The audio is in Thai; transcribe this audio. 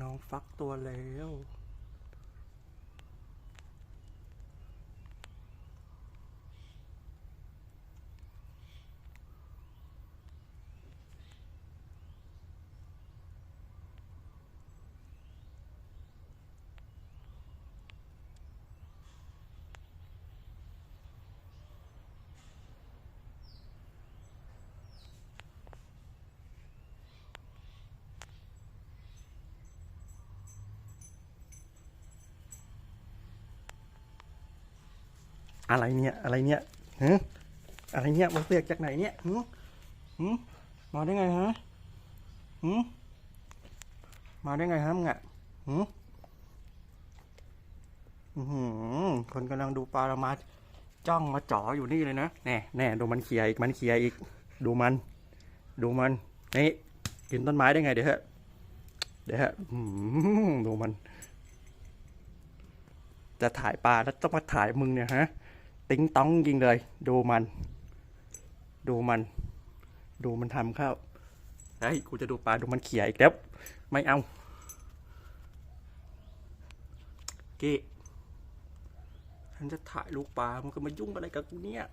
น้องฟักตัวแล้ว อะไรเนี่ย อะไรเนี่ยฮะอะไรเนี่ยมันเปียกจากไหนเนี่ยหื้มมาได้ไงฮะหืมมาได้ไงฮะมึงอะหืมอื้อหือคนกำลังดูปลาละมาจ้องมาจ่ออยู่นี่เลยนะแน่แน่ดูมันเคลียอีกมันเคลียอีก ดูมัน ดูมันนี่กินต้นไม้ได้ไงเดี๋ยวฮะเดี๋ยวฮะดูมัน จะถ่ายปลาแล้วต้องมาถ่ายมึงเนี่ยฮะ ติ้งต้องยิงเลย ดูมัน ดูมัน ดูมันทำข้าวเฮ้ยกูจะดูปลาดูมันเขี่ยอีกแล้ว ไม่เอากี้ฉันจะถ่ายลูกปลา มันก็มายุ่งอะไรกับกูเนี่ย